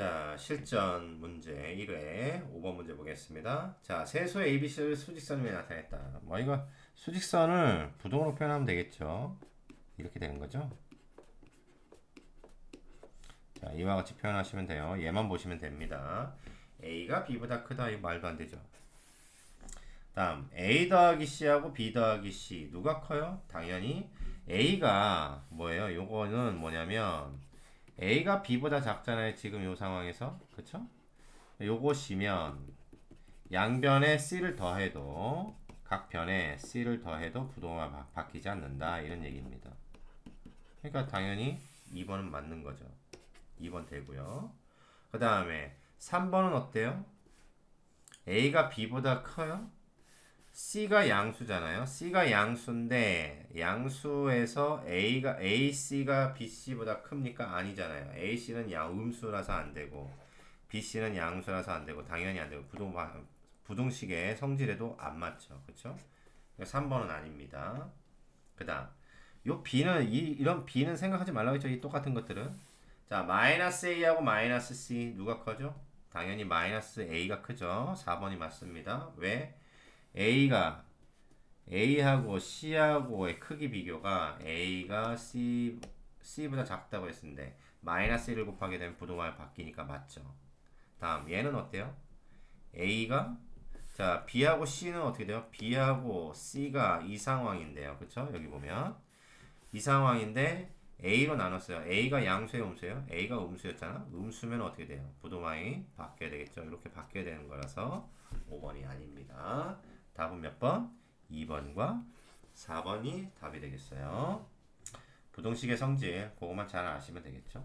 자, 실전 문제 1회 5번 문제 보겠습니다. 자, 세수의 ABC를 수직선 위에 나타냈다. 뭐 이거 수직선을 부동으로 표현하면 되겠죠. 이렇게 되는 거죠. 자, 이와 같이 표현하시면 돼요. 얘만 보시면 됩니다. A가 B보다 크다. 이거 말도 안 되죠. 다음 A 더하기 C하고 B 더하기 C 누가 커요? 당연히 A가 뭐예요? 요거는 뭐냐면 A가 B보다 작잖아요. 지금 요 상황에서. 그쵸? 요것이면 양변에 C를 더해도 각 변에 C를 더해도 부동화 바, 바뀌지 않는다. 이런 얘기입니다. 그러니까 당연히 2번은 맞는 거죠. 2번 되고요. 그 다음에 3번은 어때요? A가 B보다 커요? C가 양수잖아요. C가 양수인데 양수에서 A가 AC가 BC보다 큽니까? 아니잖아요. AC는 양 음수라서 안 되고 BC는 양수라서 안 되고 당연히 안 되고 부동 부동식의 성질에도 안 맞죠. 그렇죠? 3번은 아닙니다. 그다음 요 B는 이 이런 B는 생각하지 말라고 했죠. 이 똑같은 것들은 자 마이너스 A하고 마이너스 C 누가 커죠? 당연히 마이너스 A가 크죠. 4번이 맞습니다. 왜? A가 A하고 C하고의 크기 비교가 A가 C, C보다 작다고 했는데 마이너스 1을 곱하게 되면 부동화가 바뀌니까 맞죠. 다음 얘는 어때요? A가 자 B하고 C는 어떻게 돼요? B하고 C가 이 상황인데요. 그쵸? 여기 보면 이 상황인데 A로 나눴어요. A가 양수의 음수예요. A가 음수였잖아. 음수면 어떻게 돼요? 부동화이 바뀌어야 되겠죠. 이렇게 바뀌어야 되는 거라서 5번이 아닙니다. 답은 몇 번? 2번과 4번이 답이 되겠어요. 부동식의 성질, 그것만 잘 아시면 되겠죠.